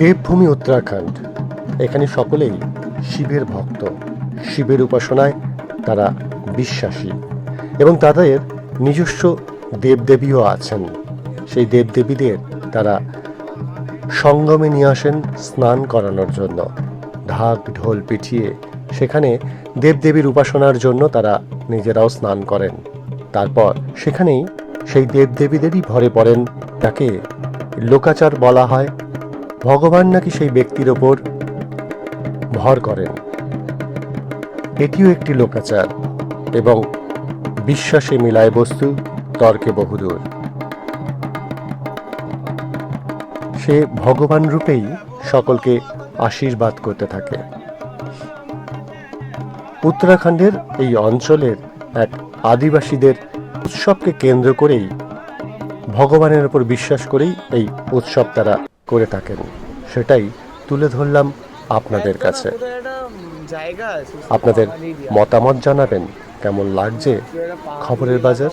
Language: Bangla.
দেবভূমি উত্তরাখণ্ড। এখানে সকলেই শিবের ভক্ত। শিবের উপাসনায় তারা বিশ্বাসী এবং তাদের নিজস্ব দেবদেবীও আছেন। সেই দেবদেবীদের তারা সঙ্গমে নিয়ে আসেন স্নান করানোর জন্য। ঢাক, ঢোল পিটিয়ে সেখানে দেবদেবীর উপাসনার জন্য তারা নিজেরাও স্নান করেন। তারপর সেখানেই সেই দেবদেবীদেরই ভরে পড়েন। তাকে লোকাচার বলা হয় ভগবান নাকি সেই ব্যক্তির ওপর ভর করেন? এটিও একটি লোকাচার এবং বিশ্বাসে মিলায় বস্তু, তর্কে বহুদূর। সে ভগবান রূপেই সকলকে আশীর্বাদ করতে থাকে। উত্তরাখণ্ডের এই অঞ্চলের এক আদিবাসীদের উৎসবকে কেন্দ্র করেই ভগবানের উপর বিশ্বাস করেই এই উৎসব তারা করে থাকেন। সেটাই তুলে ধরলাম আপনাদের কাছে। আপনাদের মতামত জানাবেন কেমন লাগছে খবরের বাজার?